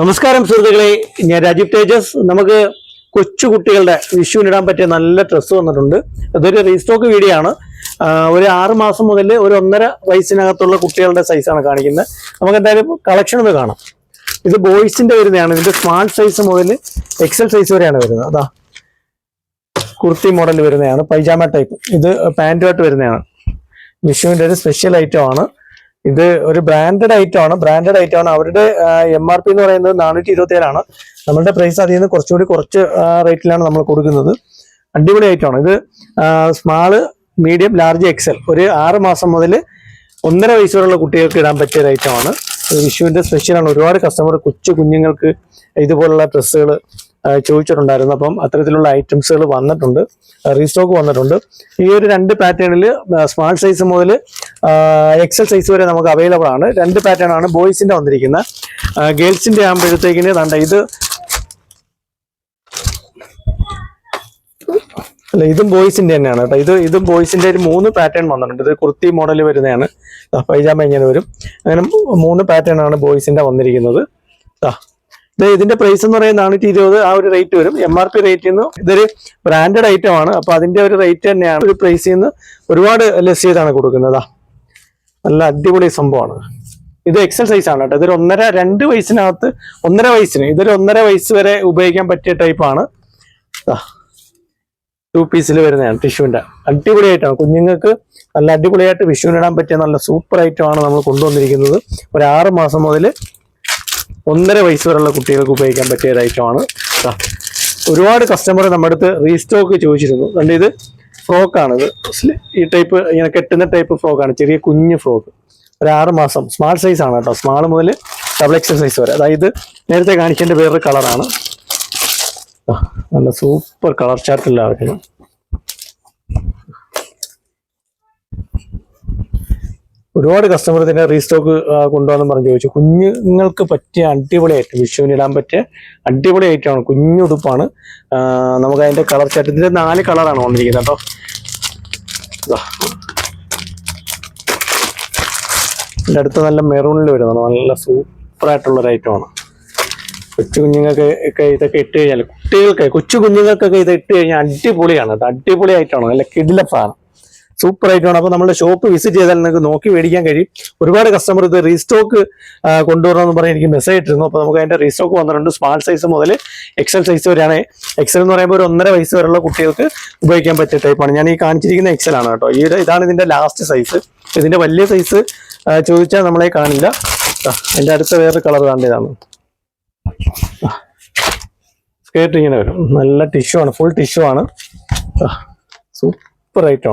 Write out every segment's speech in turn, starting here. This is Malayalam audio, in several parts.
നമസ്കാരം സുഹൃത്തുക്കളെ. ഞാൻ രാജീവ് തേജസ്. നമുക്ക് കൊച്ചു കുട്ടികളുടെ വിഷുവിനിടാൻ പറ്റിയ നല്ല ഡ്രസ്സ് വന്നിട്ടുണ്ട്. അതൊരു റീസ്റ്റോക്ക് വീഡിയോ ആണ്. ഒരു ആറ് മാസം മുതൽ ഒരു ഒന്നര വയസ്സിനകത്തുള്ള കുട്ടികളുടെ സൈസാണ് കാണിക്കുന്നത്. നമുക്ക് എന്തായാലും കളക്ഷൻ ഒന്ന് കാണാം. ഇത് ബോയ്സിന്റെ വരുന്നതാണ്. ഇതിന്റെ സ്മാൾ സൈസ് മുതൽ എക്സൽ സൈസ് വരെയാണ് വരുന്നത്. അതാ കുർത്തി മോഡൽ വരുന്നതാണ്. പൈജാമ ടൈപ്പ് ഇത് പാന്റുമായിട്ട് വരുന്നതാണ്. വിഷുവിന്റെ ഒരു സ്പെഷ്യൽ ഐറ്റം ആണ്. ഇത് ഒരു ബ്രാൻഡഡ് ഐറ്റം ആണ്. ബ്രാൻഡഡ് ഐറ്റം ആണ്. അവരുടെ എം ആർ പി എന്ന് പറയുന്നത് നാനൂറ്റി ഇരുപത്തി ഏഴാണ് നമ്മളുടെ പ്രൈസ് അതിൽ നിന്ന് കുറച്ചുകൂടി കുറച്ച് റേറ്റിലാണ് നമ്മൾ കൊടുക്കുന്നത്. അടിപൊളി ഐറ്റം ആണ്. ഇത് സ്മാൾ മീഡിയം ലാർജ് എക്സൽ ഒരു ആറ് മാസം മുതൽ ഒന്നര വയസ്സ് വരെയുള്ള കുട്ടികൾക്ക് ഇടാൻ പറ്റിയ ഒരു ഐറ്റം ആണ്. ഇത് വിഷുവിന്റെ സ്പെഷ്യലാണ് ഒരുപാട് കസ്റ്റമർ കൊച്ചു കുഞ്ഞുങ്ങൾക്ക് ഇതുപോലുള്ള ഡ്രസ്സുകൾ ചോദിച്ചിട്ടുണ്ടായിരുന്നു. അപ്പം അത്തരത്തിലുള്ള ഐറ്റംസുകൾ വന്നിട്ടുണ്ട്. റീസ്റ്റോക്ക് വന്നിട്ടുണ്ട്. ഈ ഒരു രണ്ട് പാറ്റേണിൽ സ്മാൾ സൈസ് മുതൽ എക്സൽ സൈസ് വരെ നമുക്ക് അവൈലബിൾ ആണ്. രണ്ട് പാറ്റേൺ ആണ് ബോയ്സിന്റെ വന്നിരിക്കുന്നത്. ഗേൾസിന്റെ ആകുമ്പോഴത്തേക്കിന് നല്ല ഇത് അല്ല ഇതും ബോയ്സിന്റെ തന്നെയാണ് കേട്ടോ. ഇത് ഇതും ബോയ്സിന്റെ ഒരു മൂന്ന് പാറ്റേൺ വന്നിട്ടുണ്ട്. ഇത് കുർത്തി മോഡൽ വരുന്നതാണ്. പൈജാമ ഇങ്ങനെ വരും. അങ്ങനെ മൂന്ന് പാറ്റേൺ ആണ് ബോയ്സിന്റെ വന്നിരിക്കുന്നത്. ഇതിന്റെ പ്രൈസ് എന്ന് പറയുന്നത് നാനൂറ്റി ഇരുപത് ആ ഒരു റേറ്റ് വരും. എം ആർ പി റേറ്റിൽ നിന്ന് ഇതൊരു ബ്രാൻഡഡ് ഐറ്റം ആണ്. അപ്പൊ അതിന്റെ ഒരു റേറ്റ് തന്നെയാണ് ഒരു പ്രൈസിൽ നിന്ന് ഒരുപാട് ലെസ് ചെയ്താണ് കൊടുക്കുന്നത്. നല്ല അടിപൊളി സംഭവമാണ്. ഇത് എക്സൽ സൈസ് ആണ് കേട്ടോ. ഇതൊരു ഒന്നര രണ്ട് വയസ്സിനകത്ത് ഒന്നര വയസ്സിന് ഇതൊരു ഒന്നര വയസ്സ് വരെ ഉപയോഗിക്കാൻ പറ്റിയ ടൈപ്പാണ് ടു പീസിൽ വരുന്നതാണ് ടിഷ്യൂവിന്റെ അടിപൊളിയായിട്ടാണ്. കുഞ്ഞുങ്ങൾക്ക് നല്ല അടിപൊളിയായിട്ട് വിഷുവിനിടാൻ പറ്റിയ നല്ല സൂപ്പർ ഐറ്റം ആണ് നമ്മൾ കൊണ്ടുവന്നിരിക്കുന്നത്. ഒരു ആറ് മാസം മുതൽ ഒന്നര വയസ്സ് വരെയുള്ള കുട്ടികൾക്ക് ഉപയോഗിക്കാൻ പറ്റിയ ഒരു ഐറ്റമാണ്. ഒരുപാട് കസ്റ്റമർ നമ്മുടെ അടുത്ത് റീസ്റ്റോക്ക് ചോദിച്ചിരുന്നു. കണ്ട് ഇത്? ഫ്രോക്കാണ് ഇത് ഈ ടൈപ്പ് ഇങ്ങനെ കെട്ടുന്ന ടൈപ്പ് ഫ്രോക്കാണ് ചെറിയ കുഞ്ഞ് ഫ്രോക്ക് ഒരു ആറ് മാസം. സ്മാൾ സൈസ് ആണ് കേട്ടോ. സ്മാൾ മുതൽ ഡബിൾ എക്സൽ സൈസ് വരെ. അതായത് നേരത്തെ കാണിക്കേണ്ട വേറൊരു കളറാണ് നല്ല സൂപ്പർ കളർ ചാർട്ടിലാണ് ഒരുപാട് കസ്റ്റമർ തന്നെ റീസ്റ്റോക്ക് കൊണ്ടുവന്ന് പറഞ്ഞു. ചോദിച്ചു കുഞ്ഞുങ്ങൾക്ക് പറ്റിയ അടിപൊളി ഐറ്റം വിഷുവിന് ഇടാൻ പറ്റിയ അടിപൊളി ഐറ്റമാണ് കുഞ്ഞുടുപ്പാണ് നമുക്ക് അതിന്റെ കളർ ചാർട്ട് ഇതിന്റെ നാല് കളറാണ് വന്നിരിക്കുന്നത് കേട്ടോ. ഇതാ. അടുത്ത് നല്ല മെറൂണിൽ വരുന്നതാണ്. നല്ല ഒരു ഐറ്റമാണ് കൊച്ചു കുഞ്ഞുങ്ങൾക്ക് ഇതൊക്കെ ഇട്ട് കഴിഞ്ഞാൽ കുട്ടികൾക്ക് കൊച്ചു കുഞ്ഞുങ്ങൾക്കൊക്കെ ഇത് ഇട്ട് കഴിഞ്ഞാൽ അടിപൊളിയാണ് അടിപൊളി ഐറ്റമാണ് നല്ല കിടില സാധനം സൂപ്പർ ആയിട്ടാണ്. അപ്പൊ നമ്മുടെ ഷോപ്പ് വിസിറ്റ് ചെയ്താൽ നിങ്ങൾക്ക് നോക്കി മേടിക്കാൻ കഴിയും. ഒരുപാട് കസ്റ്റമർ ഇത് റീസ്റ്റോക്ക് കൊണ്ടുവരണമെന്ന് പറഞ്ഞ് എനിക്ക് മെസ്സേജ് ഇട്ടിരുന്നു. അപ്പോൾ നമുക്ക് അതിന്റെ റീസ്റ്റോക്ക് വന്നിട്ടുണ്ട്. സ്മാൾ സൈസ് മുതൽ എക്സൽ സൈസ് വരെയാണ്. എക്സൽ എന്ന് പറയുമ്പോൾ ഒരു ഒന്നര വയസ്സ് വരെയുള്ള കുട്ടികൾക്ക് ഉപയോഗിക്കാൻ പറ്റിയ ടൈപ്പാണ് ഞാൻ ഈ കാണിച്ചിരിക്കുന്ന എക്സൽ ആണ് കേട്ടോ. ഈ ഇതാണ് ഇതിന്റെ ലാസ്റ്റ് സൈസ് ഇതിന്റെ വലിയ സൈസ് ചോദിച്ചാൽ നമ്മളെ കാണില്ല. എന്റെ അടുത്ത വേറെ കളർ കാണേണ്ടതാണ് സ്കേർട്ട് ഇങ്ങനെ വരും. നല്ല ടിഷ്യൂ ആണ്. ഫുൾ ടിഷ്യൂ ആണ്. സൂപ്പർ ഐറ്റം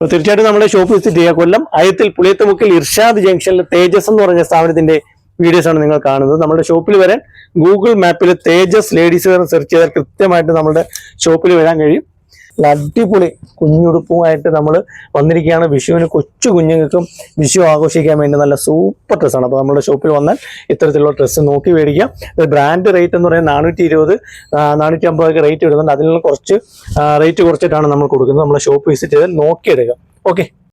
അപ്പൊ തീർച്ചയായിട്ടും നമ്മുടെ ഷോപ്പ് വിസിറ്റ് ചെയ്യുക കൊല്ലം അയത്തിൽ പുളിയത്തുമുക്കിൽ ഇർഷാദ് ജംഗ്ഷനിൽ തേജസ് എന്ന് പറഞ്ഞ സ്ഥാപനത്തിന്റെ വീഡിയോസ് ആണ് നിങ്ങൾ കാണുന്നത്. നമ്മുടെ ഷോപ്പിൽ വരാൻ ഗൂഗിൾ മാപ്പിൽ തേജസ് ലേഡീസ് സെർച്ച് ചെയ്താൽ കൃത്യമായിട്ട് നമ്മുടെ ഷോപ്പിൽ വരാൻ കഴിയും. അടിപൊളി കുഞ്ഞുടുപ്പുമായിട്ട് നമ്മൾ വന്നിരിക്കുകയാണ്. വിഷുവിന് കൊച്ചു കുഞ്ഞുങ്ങൾക്കും വിഷു ആഘോഷിക്കാൻ വേണ്ടി നല്ല സൂപ്പർ ഡ്രസ്സാണ്. അപ്പോൾ നമ്മുടെ ഷോപ്പിൽ വന്നാൽ ഇത്തരത്തിലുള്ള ഡ്രസ്സ് നോക്കി മേടിക്കാം. ബ്രാൻഡ് റേറ്റ് എന്ന് പറയുന്നത് നാനൂറ്റി ഇരുപത് നാനൂറ്റി അമ്പതൊക്കെ റേറ്റ് വരുന്നുണ്ട്. അതിൽ നിന്ന് കുറച്ച് റേറ്റ് കുറച്ചിട്ടാണ് നമ്മൾ കൊടുക്കുന്നത്. നമ്മുടെ ഷോപ്പ് വിസിറ്റ് ചെയ്താൽ നോക്കിയെടുക്കുക ഓക്കെ.